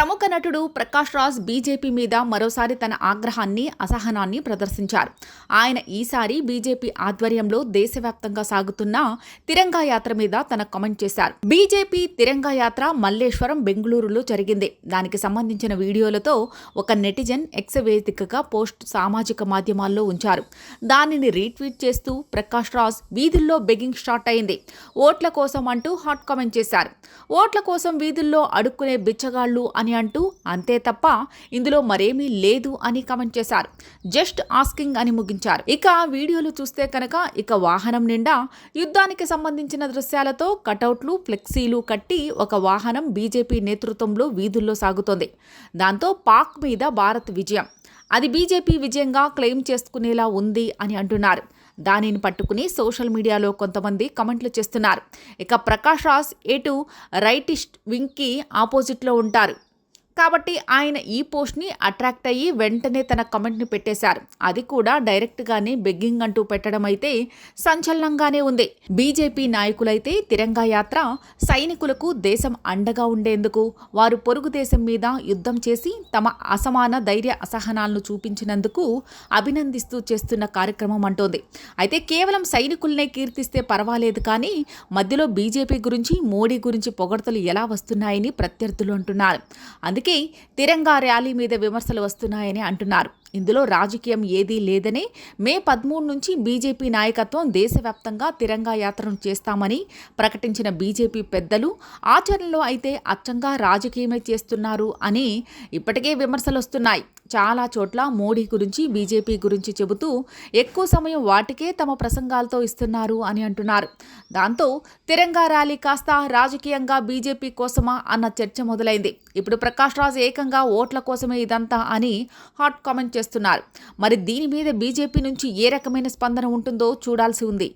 ప్రముఖ నటుడు ప్రకాష్ రాజ్ బీజేపీ మీద మరోసారి తన ఆగ్రహాన్ని అసహనాన్ని ప్రదర్శించారు. ఆయన ఈసారి బీజేపీ ఆధ్వర్యంలో దేశవ్యాప్తంగా సాగుతున్న తిరంగా యాత్ర మీద తన కామెంట్ చేశారు. బీజేపీ తిరంగా యాత్ర మల్లేశ్వరం బెంగళూరులో జరిగింది. దానికి సంబంధించిన వీడియోలతో ఒక నెటిజన్ ఎక్స్ వేదికగా పోస్ట్ సామాజిక మాధ్యమాల్లో ఉంచారు. దానిని రీట్వీట్ చేస్తూ ప్రకాష్ రాజ్ వీధుల్లో బెగ్గింగ్ స్టార్ట్ అయింది. ఓట్ల కోసం అంటూ హాట్ కామెంట్ చేశారు. ఓట్ల కోసం వీధుల్లో అడుక్కునే బిచ్చగాళ్ళు అని అంటూ అంతే తప్ప ఇందులో మరేమీ లేదు అని కమెంట్ చేశారు. జస్ట్ ఆస్కింగ్ అని ముగించారు. ఇక వీడియోలు చూస్తే కనుక ఇక వాహనం నిండా యుద్ధానికి సంబంధించిన దృశ్యాలతో కటౌట్లు ఫ్లెక్సీలు కట్టి ఒక వాహనం బీజేపీ నేతృత్వంలో వీధుల్లో సాగుతోంది. దాంతో పాక్ మీద భారత్ విజయం. అది బీజేపీ విజయంగా క్లెయిమ్ చేసుకునేలా ఉంది అని అంటున్నారు. దానిని పట్టుకుని సోషల్ మీడియాలో కొంతమంది కమెంట్లు చేస్తున్నారు. ఇక ప్రకాష్ రాజ్ ఎటు రైటిస్ట్ వింగ్కి ఆపోజిట్లో ఉంటారు. కాబట్టి ఆయన ఈ పోస్ట్ని అట్రాక్ట్ అయ్యి వెంటనే తన కమెంట్ని పెట్టేశారు. అది కూడా డైరెక్ట్గానే బెగ్గింగ్ అంటూ పెట్టడం అయితే సంచలనంగానే ఉంది. బీజేపీ నాయకులైతే తిరంగా యాత్ర సైనికులకు దేశం అండగా ఉండేందుకు వారు పొరుగు దేశం మీద యుద్ధం చేసి తమ అసమాన ధైర్య అసహనాలను చూపించినందుకు అభినందిస్తూ చేస్తున్న కార్యక్రమం అంటోంది. అయితే కేవలం సైనికులనే కీర్తిస్తే పర్వాలేదు కానీ మధ్యలో బీజేపీ గురించి మోడీ గురించి పొగడ్తలు ఎలా వస్తున్నాయని ప్రత్యర్థులు అంటున్నారు. అందుకే తిరంగా ర్యాలీ మీద విమర్శలు వస్తున్నాయని అంటున్నారు. ఇందులో రాజకీయం ఏదీ లేదని మే పదమూడు నుంచి బీజేపీ నాయకత్వం దేశవ్యాప్తంగా తిరంగా యాత్రను చేస్తామని ప్రకటించిన బీజేపీ పెద్దలు ఆచరణలో అయితే అచ్చంగా రాజకీయమే చేస్తున్నారు అని ఇప్పటికే విమర్శలు వస్తున్నాయి. చాలా చోట్ల మోడీ గురించి బీజేపీ గురించి చెబుతూ ఎక్కువ సమయం వాటికే తమ ప్రసంగాలతో ఇస్తున్నారు అని అంటున్నారు. దాంతో తిరంగా ర్యాలీ కాస్త రాజకీయంగా బీజేపీ కోసమా అన్న చర్చ మొదలైంది. ఇప్పుడు ప్రకాష్ రాజ్ ఏకంగా ఓట్ల కోసమే ఇదంతా అని హాట్ కామెంట్ చేస్తున్నారు. మరి దీని మీద బీజేపీ నుంచి ఏ రకమైన స్పందన ఉంటుందో చూడాల్సి ఉంది.